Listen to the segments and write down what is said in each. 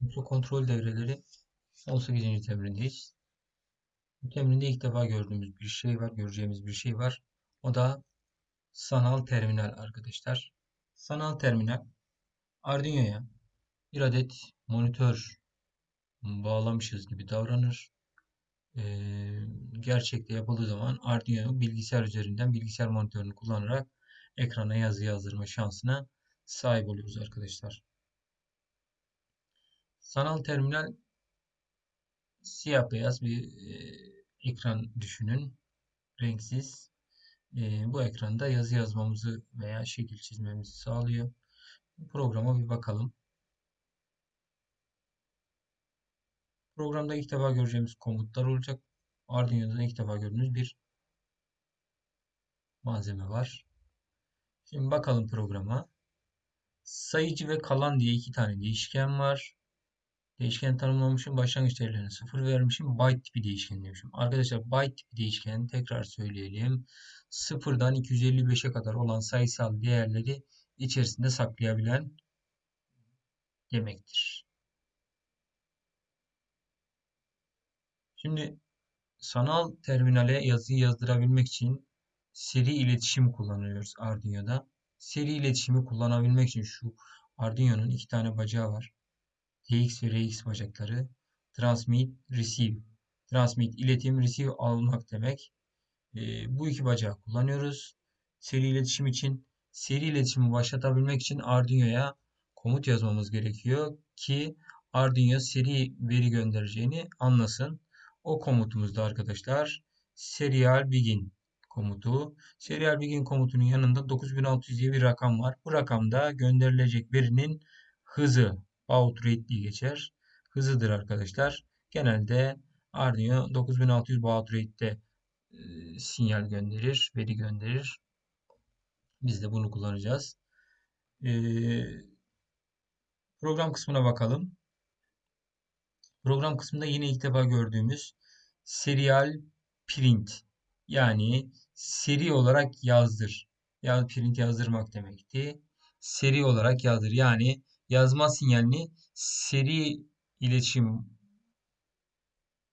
Mikrokontrol devreleri 18. temrindeyiz. Bu temrinde ilk defa gördüğümüz bir şey var, göreceğimiz bir şey var. O da sanal terminal arkadaşlar. Sanal terminal Arduino'ya bir adet monitör bağlamışız gibi davranır. Ee, gerçekte yapıldığı zaman Arduino bilgisayar üzerinden bilgisayar monitörünü kullanarak ekrana yazı yazdırma şansına sahip oluyoruz arkadaşlar. Sanal terminal siyah beyaz bir e, ekran düşünün. Renksiz. E, bu ekranda yazı yazmamızı veya şekil çizmemizi sağlıyor. Programa bir bakalım. Programda ilk defa göreceğimiz komutlar olacak. Arduino'da ilk defa gördüğümüz bir malzeme var. Şimdi bakalım programa. Sayıcı ve kalan diye iki tane değişken var. Değişken tanımlamışım. Başlangıç değerlerini 0 vermişim. Byte tipi değişken demişim. Arkadaşlar byte tipi değişken tekrar söyleyelim. 0'dan 255'e kadar olan sayısal değerleri içerisinde saklayabilen demektir. Şimdi sanal terminale yazıyı yazdırabilmek için seri iletişim kullanıyoruz Arduino'da. Seri iletişimi kullanabilmek için şu Arduino'nun iki tane bacağı var. TX ve RX bacakları. Transmit, Receive. Transmit, iletim, Receive almak demek. E, bu iki bacağı kullanıyoruz. Seri iletişim için. Seri iletişimi başlatabilmek için Arduino'ya komut yazmamız gerekiyor ki Arduino seri veri göndereceğini anlasın. O komutumuzda arkadaşlar serial begin komutu. Serial begin komutunun yanında 9600 diye bir rakam var. Bu rakamda gönderilecek verinin hızı baud rate diye geçer. Hızıdır arkadaşlar. Genelde Arduino 9600 baud rate'de e, sinyal gönderir, veri gönderir. Biz de bunu kullanacağız. E, program kısmına bakalım. Program kısmında yine ilk defa gördüğümüz serial print yani seri olarak yazdır. Ya print yazdırmak demekti. Seri olarak yazdır. Yani yazma sinyalini seri iletişim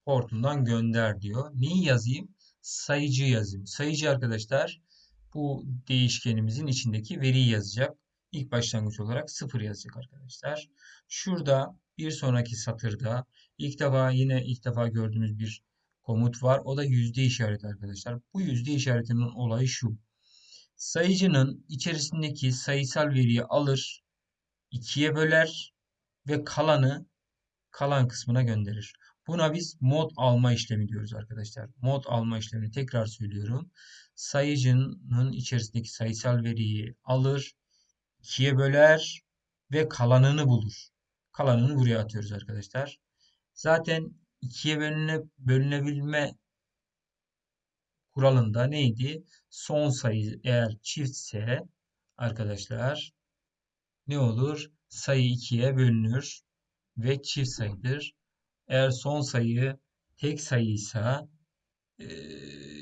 portundan gönder diyor. Neyi yazayım? Sayıcı yazayım. Sayıcı arkadaşlar bu değişkenimizin içindeki veriyi yazacak. İlk başlangıç olarak 0 yazacak arkadaşlar. Şurada bir sonraki satırda ilk defa yine ilk defa gördüğümüz bir komut var. O da yüzde işareti arkadaşlar. Bu yüzde işaretinin olayı şu. Sayıcının içerisindeki sayısal veriyi alır, ikiye böler ve kalanı kalan kısmına gönderir. Buna biz mod alma işlemi diyoruz arkadaşlar. Mod alma işlemini tekrar söylüyorum. Sayıcının içerisindeki sayısal veriyi alır, ikiye böler ve kalanını bulur. Kalanını buraya atıyoruz arkadaşlar. Zaten ikiye bölüne, bölünebilme kuralında neydi? Son sayı eğer çiftse arkadaşlar ne olur? Sayı ikiye bölünür ve çift sayıdır. Eğer son sayı tek sayıysa e,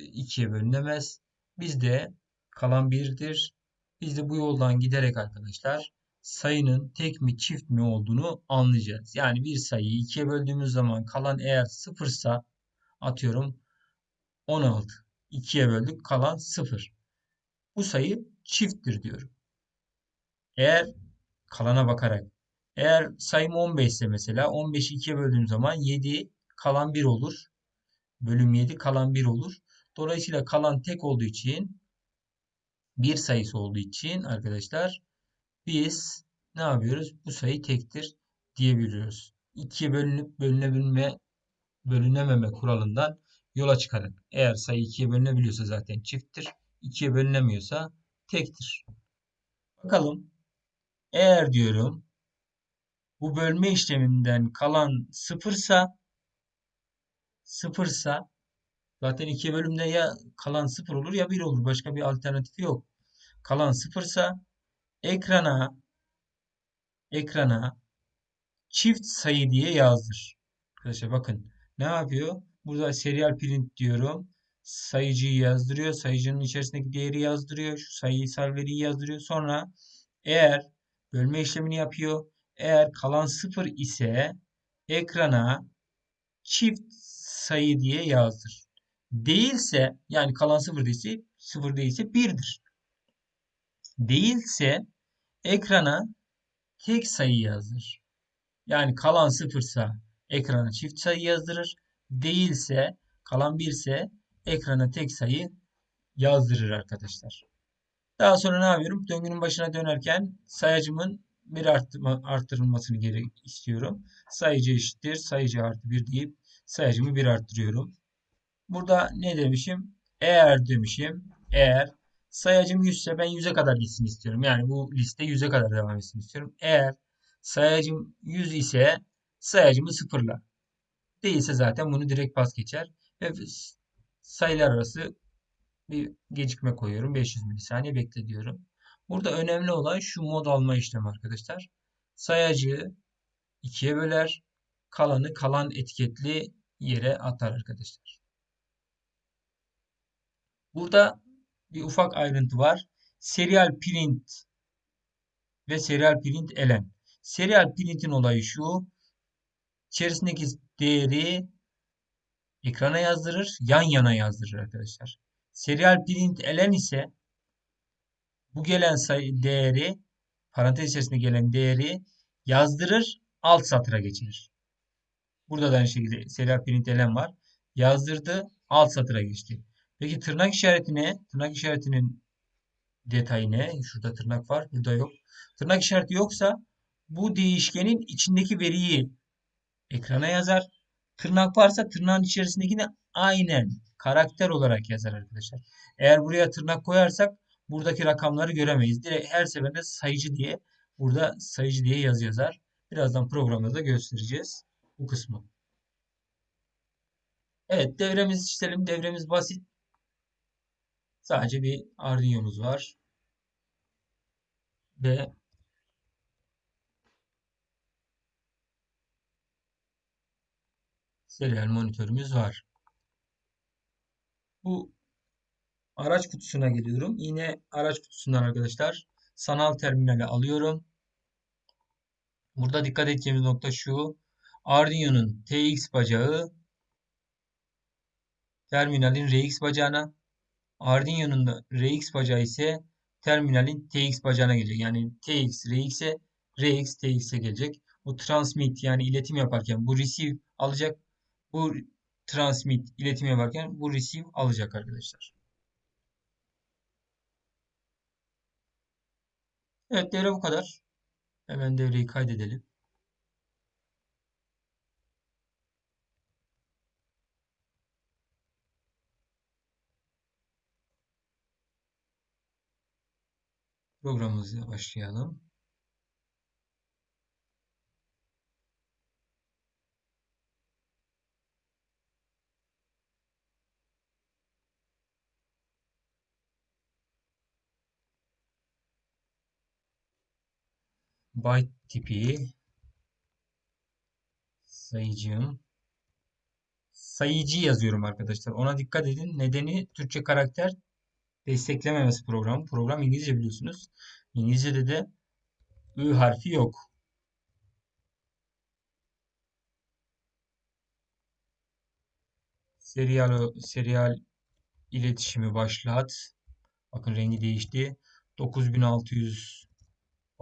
ikiye bölünemez. Bizde kalan birdir. Biz de bu yoldan giderek arkadaşlar sayının tek mi çift mi olduğunu anlayacağız. Yani bir sayıyı ikiye böldüğümüz zaman kalan eğer sıfırsa atıyorum 16. 2'ye böldük kalan 0. Bu sayı çifttir diyorum. Eğer kalana bakarak eğer sayım 15 ise mesela 15'i 2'ye böldüğüm zaman 7 kalan 1 olur. Bölüm 7 kalan 1 olur. Dolayısıyla kalan tek olduğu için bir sayısı olduğu için arkadaşlar biz ne yapıyoruz? Bu sayı tektir diyebiliyoruz. 2'ye bölünüp bölünebilme bölünememe kuralından yola çıkarak eğer sayı 2'ye bölünebiliyorsa zaten çifttir. 2'ye bölünemiyorsa tektir. Bakalım eğer diyorum bu bölme işleminden kalan sıfırsa sıfırsa zaten 2'ye bölümde ya kalan sıfır olur ya 1 olur. Başka bir alternatif yok. Kalan sıfırsa ekrana ekrana çift sayı diye yazdır. Arkadaşlar bakın ne yapıyor? Burada serial print diyorum. Sayıcıyı yazdırıyor. Sayıcının içerisindeki değeri yazdırıyor. Şu sayısal veriyi yazdırıyor. Sonra eğer bölme işlemini yapıyor. Eğer kalan 0 ise ekrana çift sayı diye yazdır. Değilse yani kalan 0 değilse 0 değilse 1'dir. Değilse ekrana tek sayı yazdır. Yani kalan 0 ise ekrana çift sayı yazdırır. Değilse kalan 1 ise ekrana tek sayı yazdırır arkadaşlar. Daha sonra ne yapıyorum? Döngünün başına dönerken sayacımın bir arttırma, arttırılmasını istiyorum. Sayıcı eşittir. Sayıcı artı 1 deyip sayacımı bir arttırıyorum. Burada ne demişim? Eğer demişim. Eğer sayacım 100 ise ben 100'e kadar gitsin istiyorum. Yani bu liste 100'e kadar devam etsin istiyorum. Eğer sayacım 100 ise sayacımı sıfırla. Değilse zaten bunu direkt pas geçer. Ve sayılar arası bir gecikme koyuyorum. 500 milisaniye bekle diyorum. Burada önemli olan şu mod alma işlemi arkadaşlar. Sayacı ikiye böler. Kalanı kalan etiketli yere atar arkadaşlar. Burada bir ufak ayrıntı var. Serial print ve serial print elen. Serial print'in olayı şu. İçerisindeki değeri ekrana yazdırır, yan yana yazdırır arkadaşlar. Serial print elen ise bu gelen sayı değeri parantez içerisinde gelen değeri yazdırır, alt satıra geçirir. Burada da aynı şekilde serial print elen var. Yazdırdı, alt satıra geçti. Peki tırnak işareti ne? Tırnak işaretinin detayı ne? Şurada tırnak var, burada yok. Tırnak işareti yoksa bu değişkenin içindeki veriyi ekrana yazar. Tırnak varsa tırnağın içerisindekini aynen karakter olarak yazar arkadaşlar. Eğer buraya tırnak koyarsak buradaki rakamları göremeyiz. Direkt her seferinde sayıcı diye burada sayıcı diye yazı yazar. Birazdan programda da göstereceğiz bu kısmı. Evet devremizi çizelim. Devremiz basit. Sadece bir Arduino'muz var. Ve serial monitörümüz var. Bu araç kutusuna geliyorum. Yine araç kutusundan arkadaşlar sanal terminali alıyorum. Burada dikkat edeceğimiz nokta şu. Arduino'nun TX bacağı terminalin RX bacağına Arduino'nun da RX bacağı ise terminalin TX bacağına gelecek. Yani TX RX'e RX TX'e gelecek. Bu transmit yani iletim yaparken bu receive alacak. Bu transmit iletim yaparken bu receive alacak arkadaşlar. Evet devre bu kadar. Hemen devreyi kaydedelim. Programımıza başlayalım. Byte tipi sayıcım sayıcı yazıyorum arkadaşlar. Ona dikkat edin. Nedeni Türkçe karakter desteklememesi program. Program İngilizce biliyorsunuz. İngilizce'de de Ü harfi yok. Serial serial iletişimi başlat. Bakın rengi değişti. 9600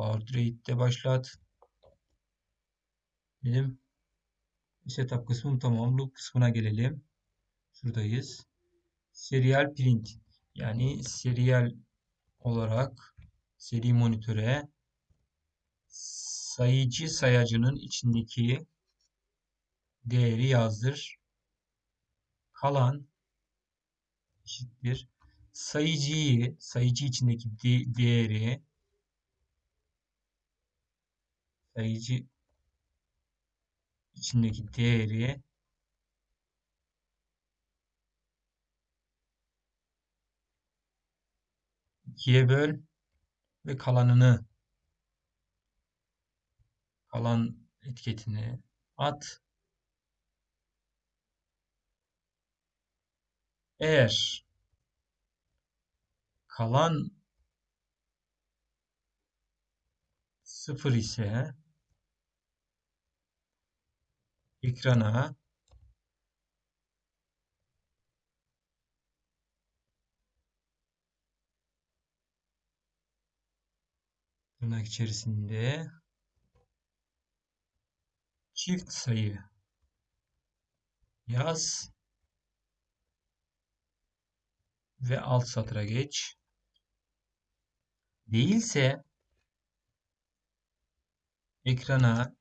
rate'de başlat. Dedim. Setup kısmım tamam. Loop kısmına gelelim. Şuradayız. Serial print. Yani serial olarak seri monitöre sayıcı sayacının içindeki değeri yazdır. Kalan eşittir. Sayıcıyı, sayıcı içindeki de değeri sayıcı içindeki değeri ikiye böl ve kalanını kalan etiketini at. Eğer kalan sıfır ise ekrana tırnak içerisinde çift sayı yaz ve alt satıra geç. Değilse ekrana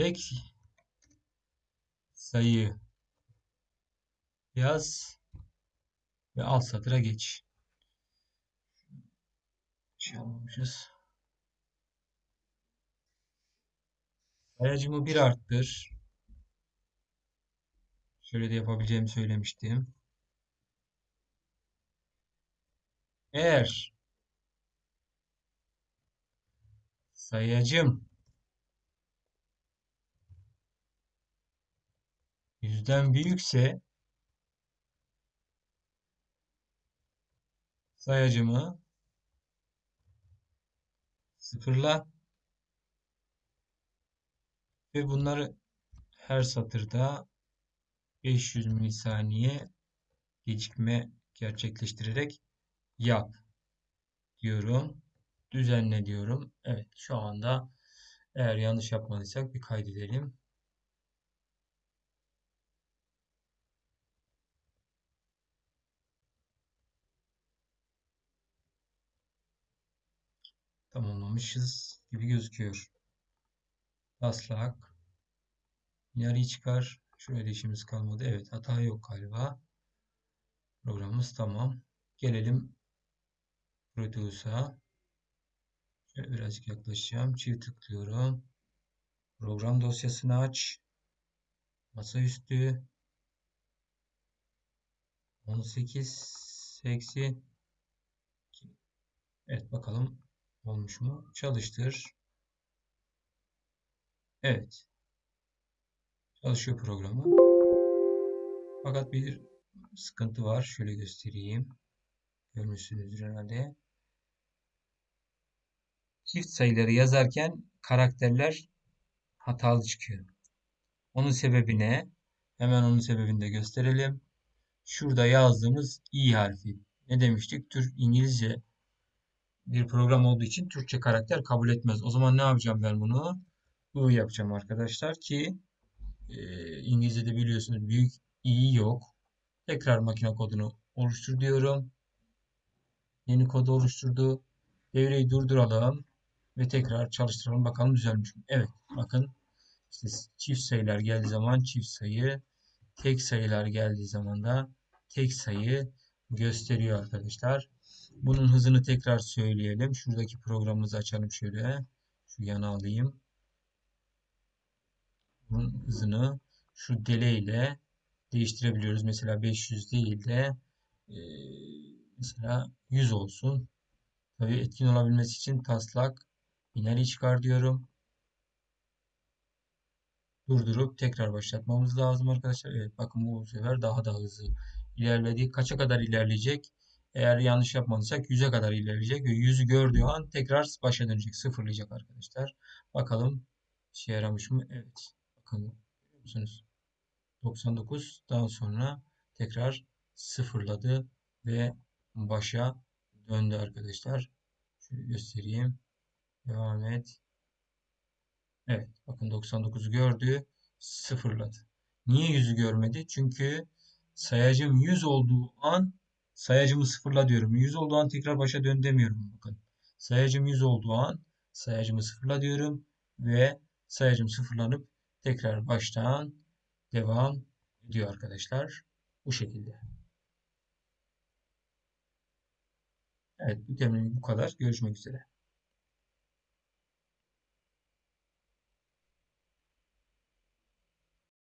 tek sayı yaz ve alt satıra geç. Şey almamışız. Sayacımı bir arttır. Şöyle de yapabileceğimi söylemiştim. Eğer sayacım yüzden büyükse sayacımı sıfırla ve bunları her satırda 500 milisaniye gecikme gerçekleştirerek yap diyorum. Düzenle diyorum. Evet şu anda eğer yanlış yapmadıysak bir kaydedelim. Tamamlamışız gibi gözüküyor. Taslak. Yarıyı çıkar. Şurada işimiz kalmadı. Evet hata yok galiba. Programımız tamam. Gelelim Produce'a. Şöyle birazcık yaklaşacağım. Çift tıklıyorum. Program dosyasını aç. Masaüstü. 18 eksi Evet bakalım olmuş mu? Çalıştır. Evet. Çalışıyor programı. Fakat bir sıkıntı var. Şöyle göstereyim. Görmüşsünüzdür herhalde. Çift sayıları yazarken karakterler hatalı çıkıyor. Onun sebebi ne? Hemen onun sebebini de gösterelim. Şurada yazdığımız i harfi. Ne demiştik? Tür İngilizce bir program olduğu için Türkçe karakter kabul etmez. O zaman ne yapacağım ben bunu? I yapacağım arkadaşlar ki e, İngilizce'de biliyorsunuz büyük i yok. Tekrar makine kodunu oluştur diyorum. Yeni kodu oluşturdu. Devreyi durduralım ve tekrar çalıştıralım. Bakalım düzelmiş mi? Evet. Bakın işte çift sayılar geldiği zaman çift sayı, tek sayılar geldiği zaman da tek sayı gösteriyor arkadaşlar. Bunun hızını tekrar söyleyelim. Şuradaki programımızı açalım şöyle. Şu yana alayım. Bunun hızını şu delay ile değiştirebiliyoruz. Mesela 500 değil de e, mesela 100 olsun. Tabii etkin olabilmesi için taslak binari çıkar diyorum. Durdurup tekrar başlatmamız lazım arkadaşlar. Evet bakın bu sefer daha da hızlı ilerledi. Kaça kadar ilerleyecek? Eğer yanlış yapmadıysak 100'e kadar ilerleyecek. Ve 100'ü gördüğü an tekrar başa dönecek. Sıfırlayacak arkadaşlar. Bakalım işe yaramış mı? Evet. Bakın musunuz? 99 daha sonra tekrar sıfırladı ve başa döndü arkadaşlar. Şöyle göstereyim. Devam et. Evet. Bakın 99'u gördü. Sıfırladı. Niye 100'ü görmedi? Çünkü sayacım 100 olduğu an sayacımı sıfırla diyorum. 100 olduğu an tekrar başa dön demiyorum. Bakın. Sayacım 100 olduğu an sayacımı sıfırla diyorum ve sayacım sıfırlanıp tekrar baştan devam ediyor arkadaşlar. Bu şekilde. Evet bu temin bu kadar. Görüşmek üzere.